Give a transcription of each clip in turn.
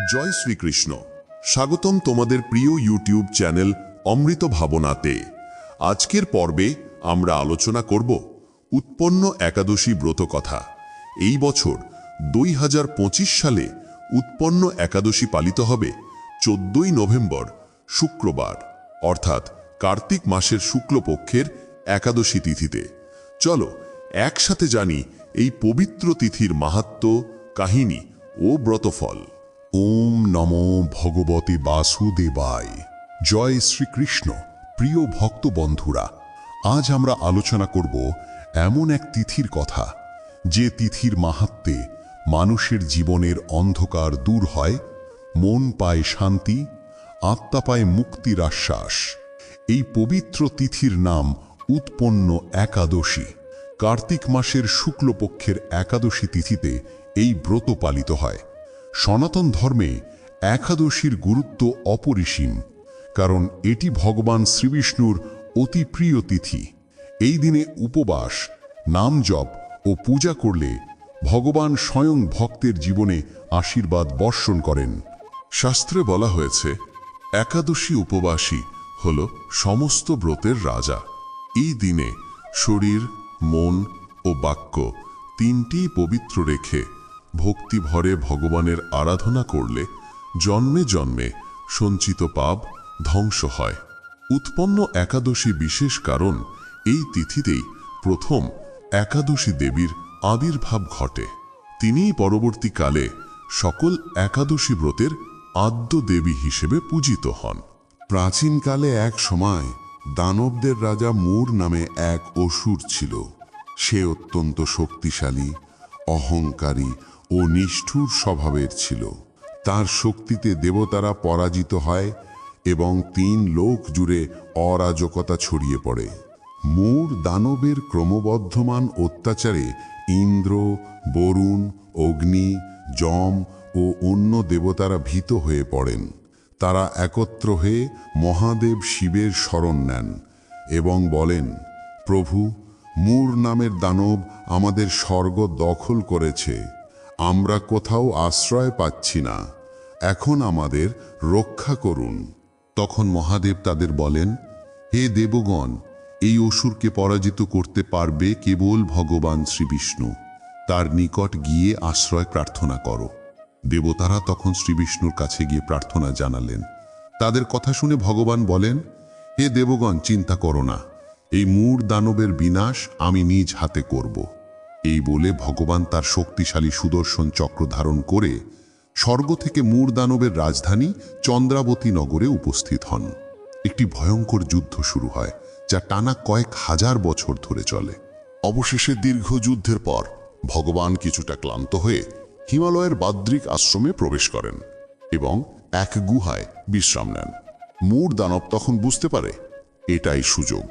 জয় শ্রীকৃষ্ণ। স্বাগতম তোমাদের প্রিয় ইউটিউব চ্যানেল অমৃত ভাবনাতে। আজকের পর্বে আমরা আলোচনা করব উৎপন্ন একাদশী ব্রত কথা এই বছর দুই হাজার পঁচিশ সালে উৎপন্ন একাদশী পালিত হবে চোদ্দই নভেম্বর, শুক্রবার, অর্থাৎ কার্তিক মাসের শুক্লপক্ষের একাদশী তিথিতে। চলো একসাথে জানি এই পবিত্র তিথির মাহাত্ম্য কাহিনী ও ব্রতফল। ওম নমো ভগবতে বাসুদেবায়। জয় শ্রীকৃষ্ণ। প্রিয় ভক্ত বন্ধুরা আজ আমরা আলোচনা করব এমন এক তিথির কথা, যে তিথির মাহাত্মে মানুষের জীবনের অন্ধকার দূর হয়, মন পায় শান্তি, আত্মা পায় মুক্তির আশ্বাস। এই পবিত্র তিথির নাম উৎপন্ন একাদশী। কার্তিক মাসের শুক্লপক্ষের একাদশী তিথিতে এই ব্রত পালিত হয়। সনাতন ধর্মে একাদশীর গুরুত্ব অপরিসীম, কারণ এটি ভগবান শ্রীবিষ্ণুর অতি প্রিয় তিথি। এই দিনে উপবাস, নাম জপ ও পূজা করলে ভগবান স্বয়ং ভক্তের জীবনে আশীর্বাদ বর্ষণ করেন। শাস্ত্রে বলা হয়েছে, একাদশী উপবাসী হল সমস্ত ব্রতের রাজা। এই দিনে শরীর, মন ও বাক্য তিনটিই পবিত্র রেখে ভক্তি ভরে ভগবানের আরাধনা করলে জন্মে জন্মে সঞ্চিত পাপ ধ্বংস হয়। উৎপন্ন একাদশী বিশেষ কারণ এই তিথিতেই প্রথম একাদশী দেবীর আবির্ভাব ঘটে। তিনিই পরবর্তীকালে সকল একাদশী ব্রতের আদ্য দেবী হিসেবে পূজিত হন। প্রাচীনকালে এক সময় দানবদের রাজা মুর নামে এক অসুর ছিল। সে অত্যন্ত শক্তিশালী, অহংকারী ও নিষ্ঠুর স্বভাবের ছিল। তার শক্তিতে দেবতারা পরাজিত হয় এবং তিন লোক জুড়ে অরাজকতা ছড়িয়ে পড়ে। মূর দানবের ক্রমবর্ধমান অত্যাচারে ইন্দ্র, বরুণ, অগ্নি, যম ও অন্য দেবতারা ভীত হয়ে পড়েন। তারা একত্র হয়ে মহাদেব শিবের শরণ নেন এবং বলেন, প্রভু, মূর নামের দানব আমাদের স্বর্গ দখল করেছে। আমরা কোথাও আশ্রয় পাচ্ছি না। এখন আমাদের রক্ষা করুন। তখন মহাদেব তাদের বলেন, হে দেবগণ, এই অসুরকে পরাজিত করতে পারবে কেবল ভগবান শ্রীবিষ্ণু। তার নিকট গিয়ে আশ্রয় প্রার্থনা করো। দেবতারা তখন শ্রীবিষ্ণুর কাছে গিয়ে প্রার্থনা জানালেন। তাদের কথা শুনে ভগবান বলেন, হে দেবগণ, চিন্তা করো না। এই মূর দানবের বিনাশ আমি নিজ হাতে করব। এই বলে ভগবান তার শক্তিশালী সুদর্শন চক্র ধারণ করে স্বর্গ থেকে মূর দানবের রাজধানী চন্দ্রাবতী নগরে উপস্থিত হন। একটি ভয়ঙ্কর যুদ্ধ শুরু হয়, যা টানা কয়েক হাজার বছর ধরে চলে। অবশেষে দীর্ঘ যুদ্ধের পর ভগবান কিছুটা ক্লান্ত হয়ে হিমালয়ের বাদ্রিক আশ্রমে প্রবেশ করেন এবং এক গুহায় বিশ্রাম নেন। মূর দানব তখন বুঝতে পারে, এটাই সুযোগ।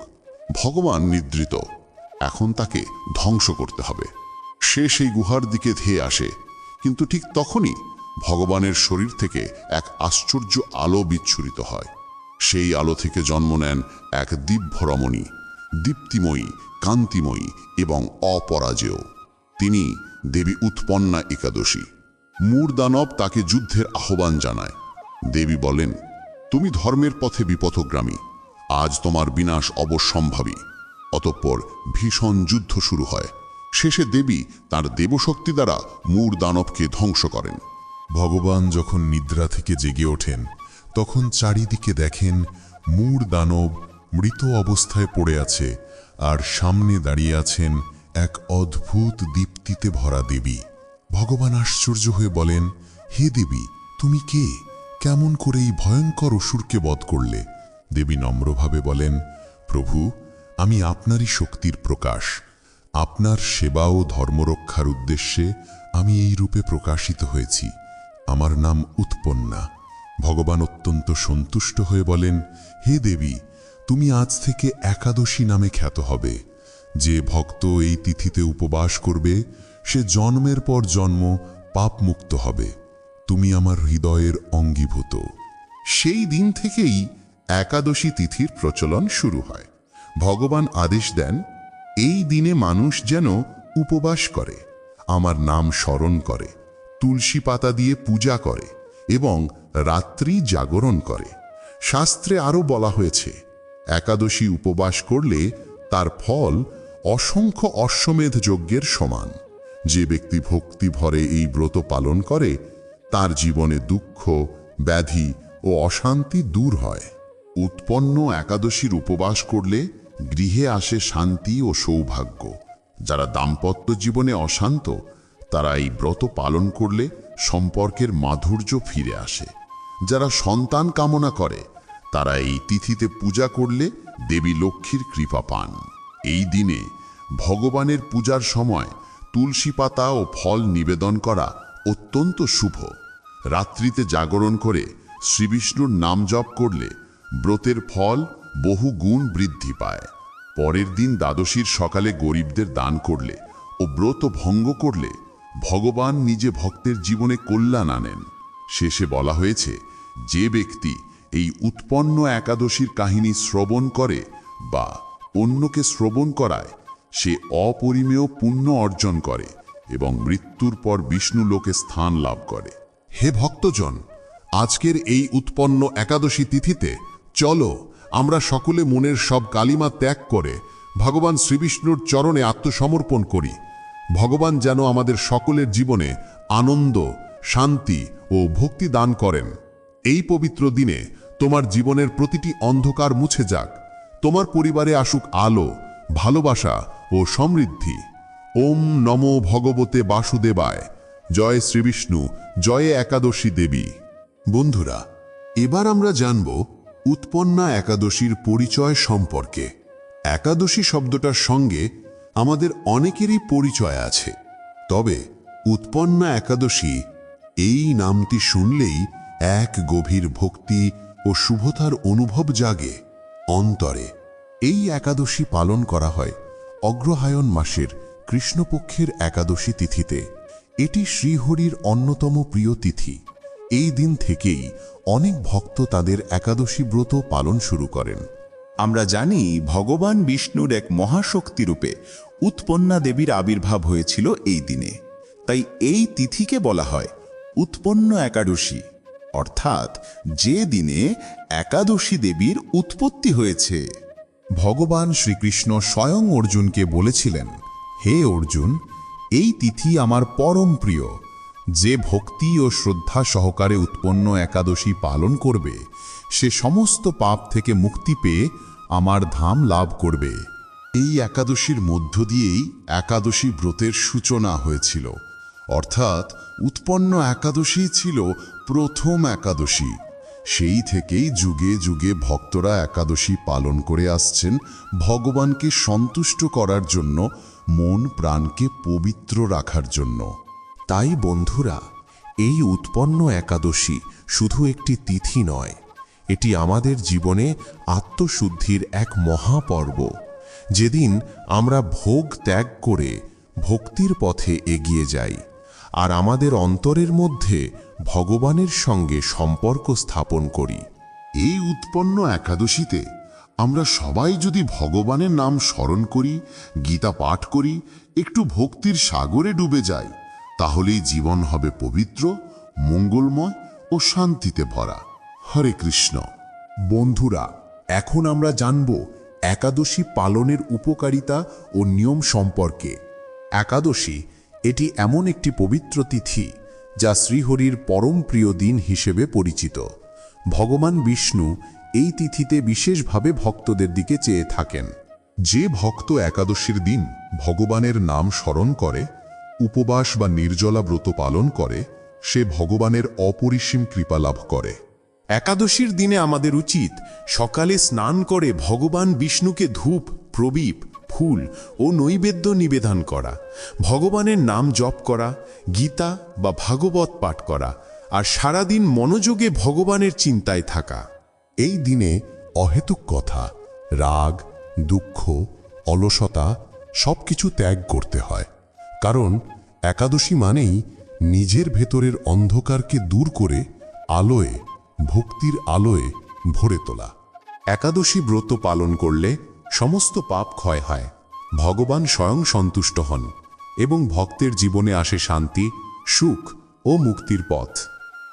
ভগবান নিদ্রিত। এখন তাকে ধ্বংস করতে হবে। সে সেই গুহার দিকে ধেয়ে আসে, কিন্তু ঠিক তখনই ভগবানের শরীর থেকে এক আশ্চর্য আলো বিচ্ছুরিত হয়। সেই আলো থেকে জন্ম নেন এক দিব্য রমণী দীপ্তিময়ী, কান্তিময়ী এবং অপরাজেয়। তিনি দেবী উৎপন্না একাদশী। মূর দানব তাকে যুদ্ধের আহ্বান জানায়। দেবী বলেন, তুমি ধর্মের পথে বিপথগ্রামী আজ তোমার বিনাশ অবশ্যম্ভাবী। অতঃপর ভীষণ যুদ্ধ শুরু হয়। শেষে দেবী তার দেবশক্তি দ্বারা মূর দানবকে ধ্বংস করেন। ভগবান যখন নিদ্রা থেকে জেগে ওঠেন, তখন চারিদিকে দেখেন মূর দানব মৃত অবস্থায় পড়ে আছে আর সামনে দাঁড়িয়ে আছেন এক অদ্ভুত দীপ্তিতে ভরা দেবী। ভগবান আশ্চর্য হয়ে বলেন, হে দেবী, তুমি কে? কেমন করে এই ভয়ঙ্কর অসুরকে বধ করলে? দেবী নম্রভাবে বলেন, প্রভু আমি আপনারই শক্তির প্রকাশ। আপনার সেবা ও ধর্মরক্ষার উদ্দেশ্যে আমি এই রূপে প্রকাশিত হয়েছি। আমার নাম উৎপন্না। ভগবান অত্যন্ত সন্তুষ্ট হয়ে বলেন, হে দেবী, তুমি আজ থেকে একাদশী নামে খ্যাত হবে। যে ভক্ত এই তিথিতে উপবাস করবে, সে জন্মের পর জন্ম পাপমুক্ত হবে। তুমি আমার হৃদয়ের অঙ্গীভূত। সেই দিন থেকেই একাদশী তিথির প্রচলন শুরু হয়। ভগবান আদেশ দেন, এই দিনে মানুষ যেন উপবাস করে, আমার নাম স্মরণ করে, তুলসী পাতা দিয়ে পূজা করে এবং রাত্রি জাগরণ করে। শাস্ত্রে আরও বলা হয়েছে, একাদশী উপবাস করলে তার ফল অসংখ্য অশ্বমেধ যজ্ঞের সমান। যে ব্যক্তি ভক্তি ভরে এই ব্রত পালন করে, তার জীবনে দুঃখ, ব্যাধি ও অশান্তি দূর হয়। উৎপন্ন একাদশীর উপবাস করলে গৃহে আসে শান্তি ও সৌভাগ্য। যারা দাম্পত্য জীবনে অশান্ত, তারা এই ব্রত পালন করলে সম্পর্কের মাধুর্য ফিরে আসে। যারা সন্তান কামনা করে, তারা এই তিথিতে পূজা করলে দেবী লক্ষ্মীর কৃপা পান। এই দিনে ভগবানের পূজার সময় তুলসী পাতা ও ফল নিবেদন করা অত্যন্ত শুভ। রাত্রিতে জাগরণ করে শ্রীবিষ্ণুর নাম জপ করলে ব্রতের ফল বহু গুণ বৃদ্ধি পায়। পরের দিন দ্বাদশীর সকালে গরিবদের দান করলে ও ব্রত ভঙ্গ করলে ভগবান নিজে ভক্তের জীবনে কল্যাণ আনেন। শেষে বলা হয়েছে, যে ব্যক্তি এই উৎপন্ন একাদশীর কাহিনী শ্রবণ করে বা অন্যকে শ্রবণ করায়, সে অপরিমেয় পুণ্য অর্জন করে এবং মৃত্যুর পর বিষ্ণু লোকে স্থান লাভ করে। হে ভক্তজন, আজকের এই উৎপন্ন একাদশী তিথিতে চলো আমরা সকলে মনের সব কালিমা ত্যাগ করে ভগবান শ্রীবিষ্ণুর চরণে আত্মসমর্পণ করি। ভগবান যেন আমাদের সকলের জীবনে আনন্দ, শান্তি ও ভক্তি দান করেন। এই পবিত্র দিনে তোমার জীবনের প্রতিটি অন্ধকার মুছে যাক। তোমার পরিবারে আসুক আলো, ভালোবাসা ও সমৃদ্ধি। ওম নমো ভগবতে বাসুদেবায়। জয় শ্রীবিষ্ণু, জয় একাদশী দেবী। বন্ধুরা, এবার আমরা জানব উৎপন্না একাদশীর পরিচয় সম্পর্কে। একাদশী শব্দটার সঙ্গে আমাদের অনেকেরই পরিচয় আছে। তবে উৎপন্না একাদশী এই নামটি শুনলেই এক গভীর ভক্তি ও শুভতার অনুভব জাগে অন্তরে। এই একাদশী পালন করা হয় অগ্রহায়ণ মাসের কৃষ্ণপক্ষের একাদশী তিথিতে। এটি শ্রীহরির অন্যতম প্রিয় তিথি। এই দিন থেকেই অনেক ভক্ত তাদের একাদশী ব্রত পালন শুরু করেন। আমরা জানি ভগবান বিষ্ণুর এক মহাশক্তি রূপে উৎপন্না দেবীর আবির্ভাব হয়েছিল এই দিনে। তাই এই তিথিকে বলা হয় উৎপন্ন একাদশী। অর্থাৎ যে দিনে একাদশী দেবীর উৎপত্তি হয়েছে। ভগবান শ্রীকৃষ্ণ স্বয়ং অর্জুনকে বলেছিলেন, হে অর্জুন, এই তিথি আমার পরম প্রিয়। যে ভক্তি ও শ্রদ্ধা সহকারে উৎপন্ন একাদশী পালন করবে, সে সমস্ত পাপ থেকে মুক্তি পেয়ে আমার ধাম লাভ করবে। এই একাদশীর মধ্য দিয়েই একাদশী ব্রতের সূচনা হয়েছিল। অর্থাৎ উৎপন্ন একাদশী ছিল প্রথম একাদশী। সেই থেকেই যুগে যুগে ভক্তরা একাদশী পালন করে আসছেন ভগবানকে সন্তুষ্ট করার জন্য, মন প্রাণকে পবিত্র রাখার জন্য। তাই বন্ধুরা, এই উৎপন্ন একাদশী শুধু একটি তিথি নয়, এটি আমাদের জীবনে আত্মশুদ্ধির এক মহাপর্ব। যেদিন আমরা ভোগ ত্যাগ করে ভক্তির পথে এগিয়ে যাই, আর আমাদের অন্তরের মধ্যে ভগবানের সঙ্গে সম্পর্ক স্থাপন করি। এই উৎপন্ন একাদশীতে আমরা সবাই যদি ভগবানের নাম স্মরণ করি, গীতা পাঠ করি, একটু ভক্তির সাগরে ডুবে যাই তাহলেই জীবন হবে পবিত্র, মঙ্গলময় ও শান্তিতে ভরা। হরে কৃষ্ণ। বন্ধুরা, এখন আমরা জানব একাদশী পালনের উপকারিতা ও নিয়ম সম্পর্কে। একাদশী, এটি এমন একটি পবিত্র তিথি যা শ্রীহরির পরম প্রিয় দিন হিসেবে পরিচিত। ভগবান বিষ্ণু এই তিথিতে বিশেষভাবে ভক্তদের দিকে চেয়ে থাকেন। যে ভক্ত একাদশীর দিন ভগবানের নাম স্মরণ করে উপবাস বা নির্জলা ব্রত পালন করে, সে ভগবানের অপরিসীম কৃপা লাভ করে। একাদশীর দিনে আমাদের উচিত সকালে স্নান করে ভগবান বিষ্ণুকে ধূপ প্রবীপ ফুল ও নৈবেদ্য নিবেদন করা, ভগবানের নাম জপ করা, গীতা বা ভাগবত পাঠ করা, আর সারাদিন মনোযোগে ভগবানের চিন্তায় থাকা। এই দিনে অহেতুক কথা, রাগ, দুঃখ, অলসতা সবকিছু ত্যাগ করতে হয়। কারণ একাদশী মানেই নিজের ভেতরের অন্ধকারকে দূর করে আলোয়, ভক্তির আলোয় ভরে তোলা। একাদশী ব্রত পালন করলে সমস্ত পাপ ক্ষয় হয়। ভগবান স্বয়ং সন্তুষ্ট হন এবং ভক্তের জীবনে আসে শান্তি, সুখ ও মুক্তির পথ।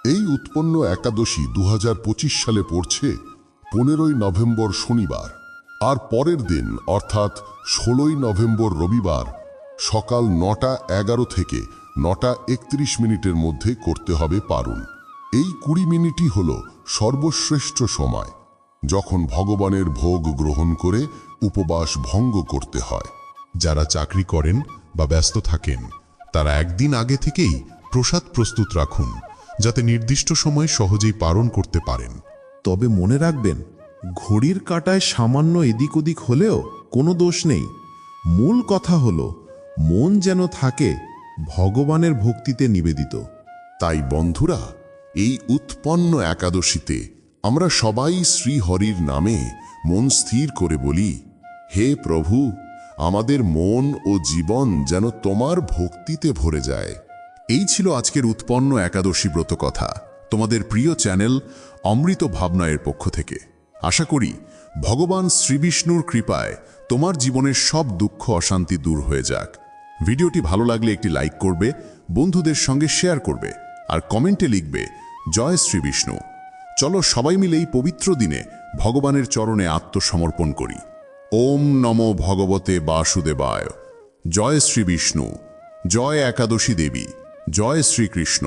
এই উৎপন্ন একাদশী দু হাজার পঁচিশ সালে পড়ছে পনেরোই নভেম্বর শনিবার। আর পরের দিন, অর্থাৎ ষোলোই নভেম্বর রবিবার সকাল নটা এগারো থেকে নটা একত্রিশ মিনিটের মধ্যে করতে হবে পারুন। এই কুড়ি মিনিটই হল সর্বশ্রেষ্ঠ সময়, যখন ভগবানের ভোগ গ্রহণ করে উপবাস ভঙ্গ করতে হয়। যারা চাকরি করেন বা ব্যস্ত থাকেন, তারা একদিন আগে থেকেই প্রসাদ প্রস্তুত রাখুন, যাতে নির্দিষ্ট সময় সহজেই পালন করতে পারেন। তবে মনে রাখবেন, ঘড়ির কাঁটায় সামান্য এদিক ওদিক হলেও কোনো দোষ নেই। মূল কথা হলো মন যেন থাকে ভগবানের ভক্তিতে নিবেদিত। তাই বন্ধুরা, এই উৎপন্ন একাদশীতে আমরা সবাই শ্রীহরির নামে মন স্থির করে বলি, হে প্রভু, আমাদের মন ও জীবন যেন তোমার ভক্তিতে ভরে যায়। এই ছিল আজকের উৎপন্ন একাদশী ব্রত কথা, তোমাদের প্রিয় চ্যানেল অমৃত ভাবনায়ের পক্ষ থেকে। আশা করি, ভগবান শ্রীবিষ্ণুর কৃপায় তোমার জীবনের সব দুঃখ অশান্তি দূর হয়ে যাক। ভিডিওটি ভালো লাগলে একটি লাইক করবে, বন্ধুদের সঙ্গে শেয়ার করবে, আর কমেন্টে লিখবে, জয় শ্রী বিষ্ণু চলো সবাই মিলে এই পবিত্র দিনে ভগবানের চরণে আত্মসমর্পণ করি। ওম নম ভগবতে বাসুদেবায়। জয় শ্রী বিষ্ণু জয় একাদশী দেবী। জয় শ্রীকৃষ্ণ।